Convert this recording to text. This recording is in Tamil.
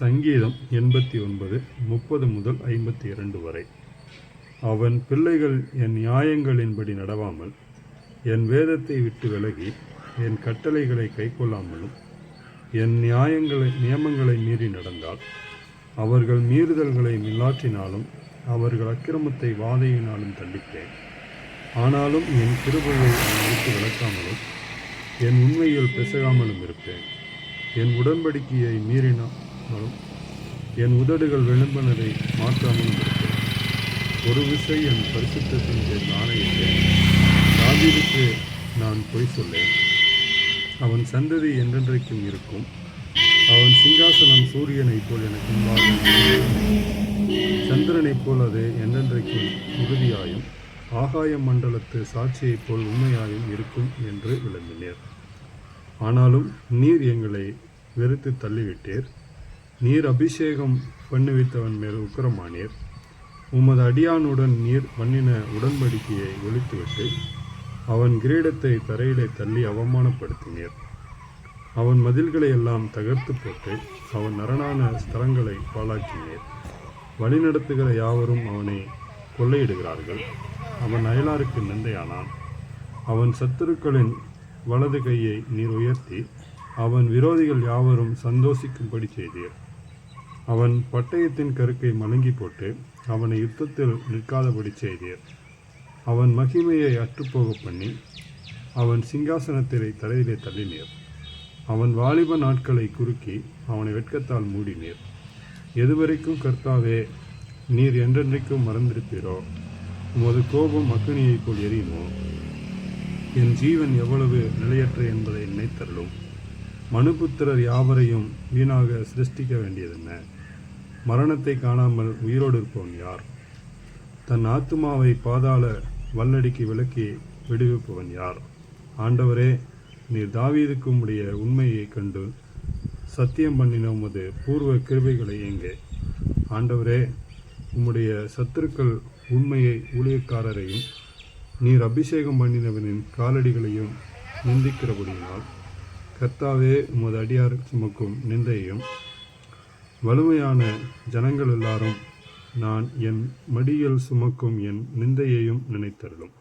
சங்கீதம் எண்பத்தி ஒன்பது முப்பது முதல் ஐம்பத்தி இரண்டு வரை. அவன் பிள்ளைகள் என் நியாயங்களின்படி நடவாமல் என் வேதத்தை விட்டு விலகி என் கட்டளைகளை கைக்கொள்ளாமலும் என் நியாயங்களை நியமங்களை மீறி நடந்தால் அவர்கள் மீறுதல்களை மில்லாற்றினாலும் அவர்கள் அக்கிரமத்தை வாதையினாலும் தண்டிப்பேன். ஆனாலும் என் கிருபையை அவன் விட்டு விளக்காமலும் என் உண்மையில் பெசகாமலும் இருப்பேன். என் உடன்படிக்கையை மீறினால் மீறினாலும் என் உதடுகள் விளம்பினதை மாற்றாமல் இருப்பேன் ஒரு விசை என் பரிசுத்தின் பேர் ஆணையிட்டேன் தாவீதுக்கு நான் பொய் சொல்லேன். அவன் சந்ததி என்றென்றைக்கும் இருக்கும். அவன் சிங்காசனம் சூரியனைப் போல் எனக்கு முன்பாக சந்திரனைப் போல் அது என்றென்றைக்கும் உறுதியாயும் ஆகாய மண்டலத்து சாட்சியைப் போல் உண்மையாயும் இருக்கும் என்று விளம்பினேர் ஆனாலும் நீர் எங்களை வெறுத்து தள்ளிவிட்டீர். நீர் அபிஷேகம் பண்ணுவித்தவன் மேல் உக்கிரமானீர். உமது அடியானுடன் நீர் பண்ணின உடன்படிக்கையை ஒழித்துவிட்டு அவன் கிரீடத்தை தரையிலே தள்ளி அவமானப்படுத்தினீர். அவன் மதில்களை எல்லாம் தகர்த்து போட்டு அவன் நரணான ஸ்தலங்களை பாழாக்கினீர். வழிநடத்துகிற யாவரும் அவனை கொள்ளையிடுகிறார்கள். அவன் அயலாருக்கு நிந்தையானான் அவன் சத்துருக்களின் வலது கையை நீர் உயர்த்தி அவன் விரோதிகள் யாவரும் சந்தோஷிக்கும்படி செய்தீர். அவன் பட்டயத்தின் கருக்கை மலங்கி போட்டு அவனை யுத்தத்தில் நிற்காதபடி செய்தீர் அவன் மகிமையை அற்றுப்போக பண்ணி அவன் சிங்காசனத்திலே தலையிலே தள்ளினீர் அவன் வாலிப நாட்களை குறுக்கி அவனை வெட்கத்தால் மூடினீர் எதுவரைக்கும் கர்த்தாவே நீர் என்றென்றைக்கும் மறந்திருப்பீரோ? உமது கோபம் அக்னியைப் போல் எரியுமோ? என் ஜீவன் எவ்வளவு நிலையற்ற என்பதை நினைத்தருளும். மனுபுத்திரர் யாவரையும் வீணாக சிருஷ்டிக்க வேண்டியதென்ன? மரணத்தை காணாமல் உயிரோடு இருப்பவன் யார்? தன் ஆத்துமாவை பாதாள வல்லடிக்கு விலக்கி விடுவிப்பவன் யார்? ஆண்டவரே நீர் தாவீதுக்கு உடைய உண்மையை கண்டு சத்தியம் பண்ணின உமது பூர்வ கிருபைகளை எங்கே ஆண்டவரே உம்முடைய சத்துருக்கள் உண்மையை ஊழியக்காரரையும் நீர் அபிஷேகம் பண்ணினவனின் காலடிகளையும் நிந்திக்கிறபடியினால் கர்த்தாவே உமது அடியார் சுமக்கும் நிந்தையும் வலிமையான ஜனங்கள் எல்லாரும் நான் என் மடியில் சுமக்கும் என் நிந்தையையும் நினைத்தருளும்.